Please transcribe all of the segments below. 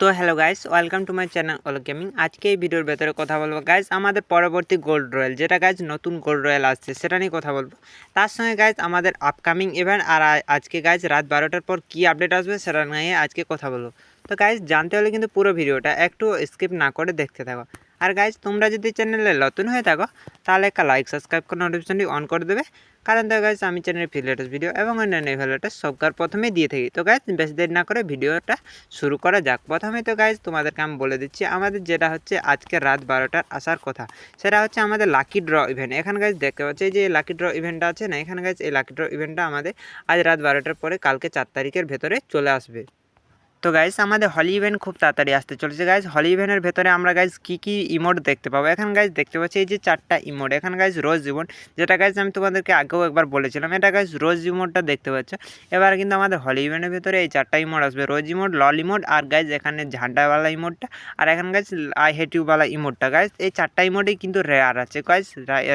তো hello guys welcome to my channel all gaming আজকে এই ভিডিওর ভেতরে কথা বলব গাইস আমাদের পরবর্তী গোল্ড রয়্যাল যেটা গাইজ নতুন গোল্ড রয়্যাল আসছে, সেটা নিয়ে কথা বলব। তার সঙ্গে গাইজ আমাদের আপকামিং ইভেন্ট আর আজকে গাইজ রাত বারোটার পর কী আপডেট আসবে সেটা নিয়ে আজকে কথা বলব। তো গাইজ জানতে হলে কিন্তু পুরো ভিডিওটা একটু স্কিপ না করে দেখতে থাকো। আর গাইজ তোমরা যদি চ্যানেলে নতুন হয়ে থাকো, তাহলে একটা লাইক সাবস্ক্রাইব করে নোটিফিকেশনটি অন করে দেবে। কারণ তো গাইজ আমি চ্যানেলের ফিলেটেস ভিডিও এবং অন্যান্য ভিডিওটা সবকার প্রথমেই দিয়ে থাকি। তো গাইজ বেশি দেরি না করে ভিডিওটা শুরু করা যাক। প্রথমে তো গাইজ তোমাদেরকে আমি বলে দিচ্ছি, আমাদের যেটা হচ্ছে আজকে রাত বারোটার আসার কথা, সেটা হচ্ছে আমাদের লাকি ড্র ইভেন্ট এখানে গাইজ দেখতে পাচ্ছি যে লাকি ড্র ইভেন্টটা আছে না, এখানে গাইজ এই লাকি ড্র ইভেন্টটা আমাদের আজ রাত বারোটার পরে কালকে চার তারিখের ভেতরে চলে আসবে। তো গাইজ আমাদের হলি ইভেন্ট খুব তাড়াতাড়ি আসতে চলেছে। গাইজ হলি ইভেন্টের ভেতরে আমরা গাইজ কী কী ইমোট দেখতে পাবো? এখন গাইজ দেখতে পাচ্ছি এই যে চারটা ইমোট এখানে গাইজ রোজ ইমোট যেটা গাইজ আমি তোমাদেরকে আগেও একবার বলেছিলাম, এটা গাইজ রোজ ইমোটটা দেখতে পাচ্ছ। এবার কিন্তু আমাদের হলি ইভেন্টের ভেতরে এই চারটা ইমোট আসবে। রোজ ইমোট লল ইমোট আর গাইজ এখানে ঝান্ডাওয়ালা ইমোটটা আর এখানে গাইজ আই হেট ইউওয়ালা ইমোটটা গাইজ এই চারটা ইমোটেই কিন্তু রেয়ার আছে। গাইজ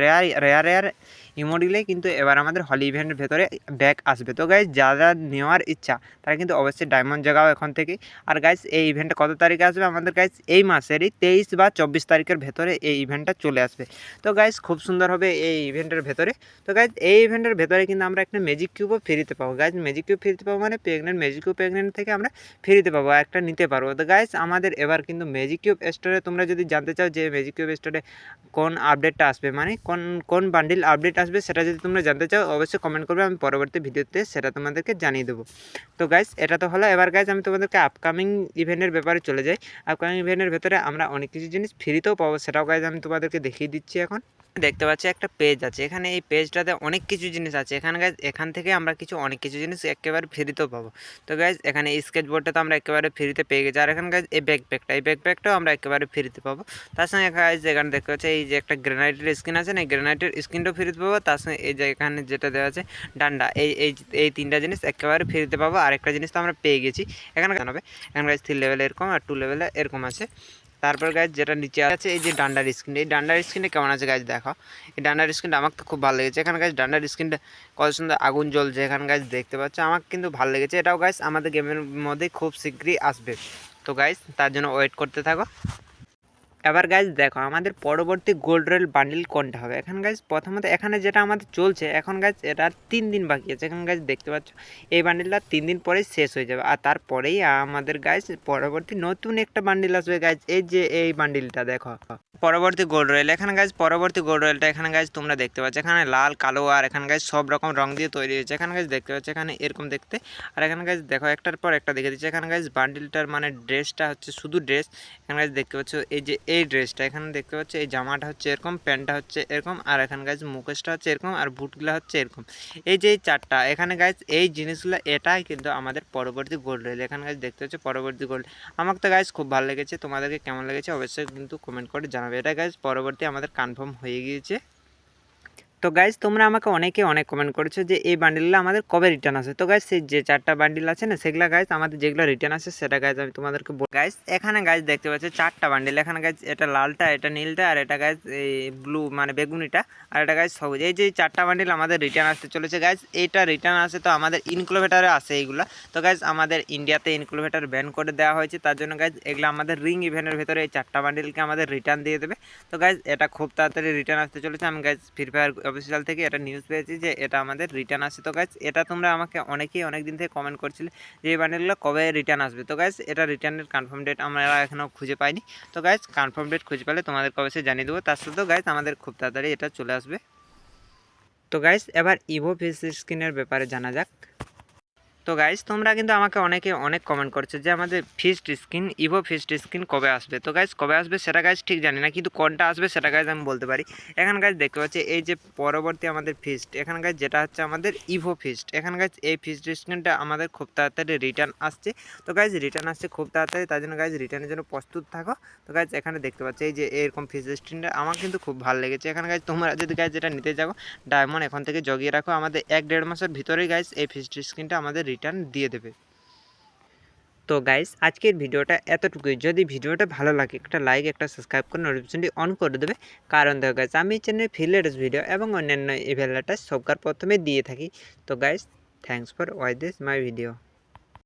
রেয়ার রেয়ার রেয়ার ইমোটগুলো কিন্তু এবার আমাদের হলি ইভেন্টের ভেতরে ব্যাক আসবে। তো গাইজ যারা নেওয়ার ইচ্ছা, তারা কিন্তু অবশ্যই ডায়মন্ড জাগাও এখন থেকে। আর গাইজ এই ইভেন্টটা কত তারিখে আসবে? আমাদের গাইজ এই মাসেরই তেইশ বা চব্বিশ তারিখের ভেতরে এই ইভেন্টটা চলে আসবে। তো গাইজ খুব সুন্দর হবে এই ইভেন্টের ভেতরে। তো গাইজ এই ইভেন্টের ভেতরে কিন্তু আমরা একটা ম্যাজিক কিউবও ফ্রিতে পাবো। গাইজ ম্যাজিক কিউব ফ্রিতে পাবো মানে প্রেগনেন্ট ম্যাজিক কিউব প্রেগনেন্ট থেকে আমরা ফ্রিতে পাবো একটা নিতে পারব। তো গাইজ আমাদের এবার কিন্তু ম্যাজিক কিউব স্টোরে তোমরা যদি জানতে চাও যে ম্যাজিক কিউব স্টোরে কোন আপডেটটা আসবে মানে কোন কোন বান্ডিল আপডেট আসবে সেটা যদি তোমরা জানতে চাও, অবশ্যই কমেন্ট করবে। আমি পরবর্তী ভিডিওতে সেটা তোমাদেরকে জানিয়ে দেবো। তো গাইজ এটা তো হলো। এবার গাইজ আমি তোমাদেরকে আপকামিং ইভেন্টের ব্যাপারে চলে যাই আপকামিং ইভেন্টের ভেতরে আমরা অনেক কিছু জিনিস ফ্রিতেও পাবো, সেটাও কাজ আমি তোমাদেরকে দেখিয়ে দিচ্ছি এখন। দেখতে পাচ্ছি একটা পেজ আছে। এখানে এই পেজটাতে অনেক কিছু জিনিস আছে। এখানে গাইজ এখান থেকে আমরা কিছু, অনেক কিছু জিনিস একেবারে ফ্রিতেও পাবো। তো গাইজ এখানে স্কেচ বোর্ডটা তো আমরা একেবারে ফ্রিতে পেয়ে গেছি। আর এখানে গাইজ এই ব্যাকপ্যাকটা এই ব্যাকপ্যাকটাও আমরা একেবারে ফ্রিতে পাবো। তার সঙ্গে গাইজ এখানে দেখতে পাচ্ছি এই যে একটা গ্রেনাইটের স্ক্রিন আছে না গ্রেনাইটের স্ক্রিনটাও ফ্রিতে পাবো। তার সঙ্গে এই যে এখানে যেটা দেওয়া আছে, ডান্ডা, এই এই এই তিনটা জিনিস একেবারে ফ্রিতে পাবো। আর একটা জিনিস তো আমরা পেয়ে গেছি। এখানে জানাবে এখানে গাইজ থ্রি লেভেলে এরকম আর টু লেভেলে এরকম আছে। তারপর গাছ যেটা নিচে আছে, এই যে ডান্ডার স্ক্রিন এই ডান্ডার স্ক্রিনে কেমন আছে গাছ দেখো। এই ডান্ডার স্ক্রিনটা আমার তো খুব ভালো লেগেছে। এখানে গাছ ডান্ডার স্ক্রিনটা কত সুন্দর আগুন জ্বলছে। এখানে গাছ দেখতে পাচ্ছ, আমার কিন্তু ভালো লেগেছে। এটাও গাছ আমাদের গেমের মধ্যে খুব শীঘ্রই আসবে। তো গাইজ তার জন্য ওয়েট করতে থাকো। এবার গাইজ দেখো, আমাদের পরবর্তী গোল্ড রয়েল বান্ডিল কোনটা হবে? এখন গাইজ প্রথমত এখানে যেটা আমাদের চলছে, এখন গাইজ এটা তিন দিন বাকি আছে। এখন গাইজ দেখতে পাচ্ছ, এই বান্ডিলটা তিন দিন পরেই শেষ হয়ে যাবে। আর তারপরেই আমাদের গাইজ পরবর্তী নতুন একটা বান্ডিল আসবে গাইজ এই যে এই বান্ডিলটা দেখো। পরবর্তী গোল্ড রয়েল এখানে গাইজ পরবর্তী গোল্ড রয়েলটা এখানে গাইজ তোমরা দেখতে পাচ্ছ এখানে লাল কালো আর এখানে গাইজ সব রকম রং দিয়ে তৈরি হয়েছে এখানে গাইজ দেখতে পাচ্ছ এখানে এরকম দেখতে আর এখানে গাইজ দেখো একটার পর একটা দেখে দিচ্ছে এখানে গাইজ বান্ডিলটার মানে ড্রেসটা হচ্ছে শুধু ড্রেস এখানে গাইজ দেখতে পাচ্ছ এই যে এই ড্রেসটা এখানে দেখতে পাচ্ছ এই জামাটা হচ্ছে এরকম প্যান্টটা হচ্ছে এরকম আর এখানে গাইজ মুখোশটা হচ্ছে এরকম আর বুটগুলো হচ্ছে এরকম এই যে চারটা এখানে গাইজ এই জিনিসগুলো এটাই কিন্তু আমাদের পরবর্তী গোল্ড রয়েল এখানে গাইজ দেখতে পাচ্ছ পরবর্তী গোল্ড আমার তো গাইজ খুব ভালো লেগেছে তোমাদেরকে কেমন লেগেছে অবশ্যই কিন্তু কমেন্ট করে জানাবে এটা গাইজ পরবর্তী আমাদের কনফার্ম হয়ে গিয়েছে। তো গাইজ তোমরা আমাকে অনেকে অনেক কমেন্ট করেছ যে এই বান্ডিলগুলো আমাদের কবে রিটার্ন আসে। তো গাইজ সেই যে চারটা বান্ডিল আছে না, সেগুলো গাইজ আমাদের যেগুলো রিটার্ন আসে, সেটা গাইজ আমি তোমাদেরকে গাইজ এখানে গাইজ দেখতে পাচ্ছ চারটা বান্ডিল এখানে গাইজ এটা লালটা, এটা নীলটা, আর এটা গাইজ এই ব্লু মানে বেগুনিটা, আর এটা গাইজ সবুজ। এই যে চারটা বান্ডিল আমাদের রিটার্ন আসতে চলেছে গাইজ এটা রিটার্ন আসে তো আমাদের ইনক্লোভেটারে আসে এইগুলো। তো গাইজ আমাদের ইন্ডিয়াতে ইনক্লোভেটার ব্যান করে দেওয়া হয়েছে, তার জন্য গাইজ এগুলো আমাদের রিং ইভেন্টের ভেতরে এই চারটা বান্ডিলকে আমাদের রিটার্ন দিয়ে দেবে। তো গাইজ এটা খুব তাড়াতাড়ি রিটার্ন আসতে চলেছে। আমি গাইজ ফ্রি ফায়ার অফিসিয়াল থেকে এটা নিউজ পেয়েছি যে এটা আমাদের রিটার্ন আসে তো গাইজ এটা তোমরা আমাকে অনেকেই অনেক দিন থেকে কমেন্ট করছিলে যে এই বান্ডেলগুলো কবে রিটার্ন আসবে। তো গাইজ এটা রিটার্নের কনফার্ম ডেট আমরা এখনও খুঁজে পাইনি। তো গাইজ কনফার্ম ডেট খুঁজে পেলে তোমাদের কবে সে জানিয়ে দেবো। তার সাথেও গাইজ আমাদের খুব তাড়াতাড়ি এটা চলে আসবে। তো গাইজ এবার ইভো ফেস স্ক্রিনের ব্যাপারে জানা যাক। তো গাইজ তোমরা কিন্তু আমাকে অনেকে অনেক কমেন্ট করছে যে আমাদের fist screen evo fist screen কবে আসবে? তো গাইজ কবে আসবে সেটা গাইজ ঠিক জানি না, কিন্তু কোনটা আসবে সেটা গাইজ আমি বলতে পারি। এখানে গাইজ দেখতে পাচ্ছি এই যে পরবর্তী আমাদের ফিস্ট এখানে গাইজ যেটা হচ্ছে আমাদের ইভো ফিস্ট এখানে গাইজ এই ফিস্ট স্কিনটা আমাদের খুব তাড়াতাড়ি রিটার্ন আসছে। তো গাইজ রিটার্ন আসছে খুব তাড়াতাড়ি, তার জন্য গাইজ রিটার্নের জন্য প্রস্তুত থাকো। তো গাইজ এখানে দেখতে পাচ্ছি এই যে এরকম ফিস্ট স্ক্রিনটা আমার কিন্তু খুব ভালো লেগেছে। এখানে গাইজ তোমরা যদি গাইজ যেটা নিতে যাও ডায়মন্ড এখন থেকে জগিয়ে রাখো। আমাদের এক দেড় মাসের ভিতরেই গাইজ এই ফিস্ট স্ক্রিনটা আমাদের রিটার্ন দিয়ে দেবে। তো গাইস আজকের ভিডিওটা এতটুকুই। যদি ভিডিওটা ভালো লাগে, একটা লাইক একটা সাবস্ক্রাইব করে নোটিফিকেশনটি অন করে দেবে। কারণ দেখো গাইস আমি চ্যানেলে ফিলেটস ভিডিও এবং অন্যান্য ইভেলাটা সবকার প্রথমে দিয়ে থাকি। তো guys thanks for why this my video